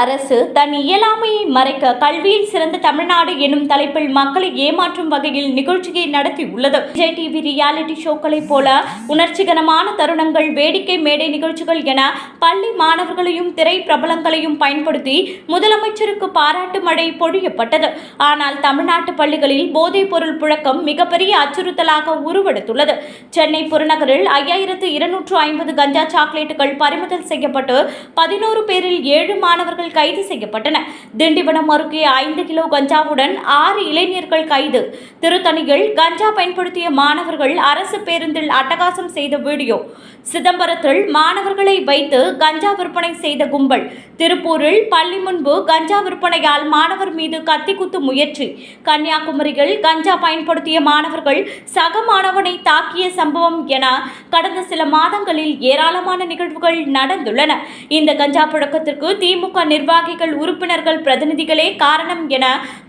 அரசு தன் இயலாமையை மறைக்க கல்வியில் சிறந்த தமிழ்நாடு எனும் தலைப்பில் மக்களை ஏமாற்றும் வகையில் நிகழ்ச்சியை நடத்தியுள்ளது. விஜய் டிவி ரியாலிட்டி ஷோக்களைப் போல உணர்ச்சிகரமான தருணங்கள் வேடிக்கை மேடை நிகழ்ச்சிகள் என பள்ளி மாணவர்களையும் திரை பிரபலங்களையும் பயன்படுத்தி முதலமைச்சருக்கு பாராட்டு மழை பொழியப்பட்டது. ஆனால் தமிழ்நாட்டு பள்ளிகளில் போதைப் பொருள் புழக்கம் மிகப்பெரிய அச்சுறுத்தலாக உருவெடுத்துள்ளது. சென்னை புறநகரில் ஐயாயிரத்து இருநூற்று ஐம்பது கஞ்சா சாக்லேட்டுகள் பறிமுதல் செய்யப்பட்டு பதினோரு பேரில் ஏழு மாணவர்கள் கைது செய்யப்பட்டனர் திண்டிவனம் அருகே ஐந்து கிலோ கஞ்சாவுடன் ஆறு இளைஞர்கள் கைது. திருத்தணியில் கஞ்சா பயன்படுத்திய மாணவர்கள் அரசு பேருந்தில் அட்டகாசம் செய்த வீடியோ. சிதம்பரத்தில் மாணவர்களை வைத்து கஞ்சா விற்பனை செய்த கும்பல். திருப்பூரில் பள்ளி முன்பு கஞ்சா விற்பனையால் மாணவர் மீது கத்திக்குத்து முயற்சி. கன்னியாகுமரியில் கஞ்சா பயன்படுத்திய மாணவர்கள் சக மாணவனை தாக்கிய சம்பவம் என கடந்த சில மாதங்களில் ஏராளமான நிகழ்வுகள் நடந்துள்ளன. இந்த கஞ்சா புழக்கத்திற்கு திமுக நிர்வாகிகள் உறுப்பினர்கள் பிரதிநிதிகளே காரணம் என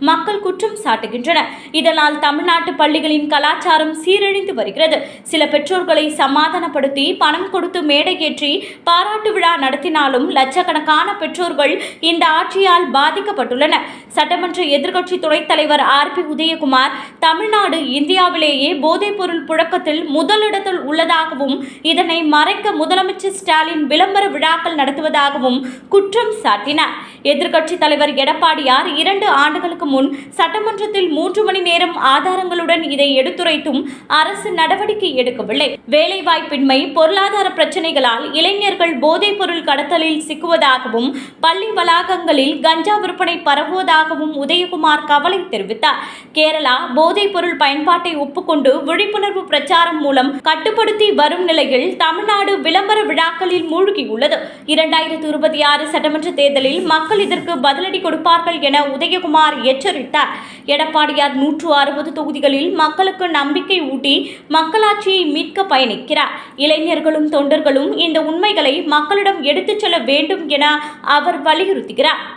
மக்கள் குற்றம் சாட்டுகின்றனர். இதனால் தமிழ்நாட்டு பள்ளிகளின் கலாச்சாரம் சீரழிந்து வருகிறது. சில பெற்றோர்களை சமாதானப்படுத்தி பணம் கொடுத்து மேடையேற்றி பாராட்டு விழா நடத்தினாலும் லட்சக்கணக்கான பெற்றோர்கள் இந்த ஆட்சியால் பாதிக்கப்பட்டுள்ளனர் சட்டமன்ற எதிர்க்கட்சி துணைத் தலைவர் ஆர் பி உதயகுமார் தமிழ்நாடு இந்தியாவிலேயே போதைப்பொருள் புழக்கத்தில் முதலிடத்தில் உள்ளதாகவும் இதனை மறைக்க முதலமைச்சர் ஸ்டாலின் விளம்பர விழாக்கள் நடத்துவதாகவும் குற்றம் சாட்டினார். எதிர்க்கட்சி தலைவர் எடப்பாடியார் இரண்டு ஆண்டுகளுக்கு முன் சட்டமன்றத்தில் மூன்று மணி நேரம் ஆதாரங்களுடன் இதை எடுத்துரைத்தும் அரசு நடவடிக்கை எடுக்கவில்லை. வேலைவாய்ப்பின்மை பொருளாதார பிரச்சனைகளால் இளைஞர்கள் போதைப் பொருள் கடத்தலில் சிக்குவதாகவும் பள்ளி வளாகங்களில் கஞ்சா விற்பனை பரவுவதாகவும் உதயகுமார் கவலை தெரிவித்தார். கேரளா போதைப் பொருள் பயன்பாட்டை ஒப்புக்கொண்டு விழிப்புணர்வு பிரச்சாரம் மூலம் கட்டுப்படுத்தி வரும் நிலையில் தமிழ்நாடு விளம்பர விழாக்களில் மூழ்கியுள்ளது. இரண்டாயிரத்து இருபத்தி ஆறு சட்டமன்ற தேர்தலில் மக்கள் இதற்கு பதிலடி கொடுப்பார்கள் என உதயகுமார் எச்சரித்தார். எடப்பாடியார் நூற்று அறுபது தொகுதிகளில் மக்களுக்கு நம்பிக்கை ஊட்டி மக்களாட்சியை மீட்க பயணிக்கிறார். இளைஞர்களும் தொண்டர்களும் இந்த உண்மைகளை மக்களிடம் எடுத்துச் செல்ல வேண்டும் என அவர் வலியுறுத்துகிறார்.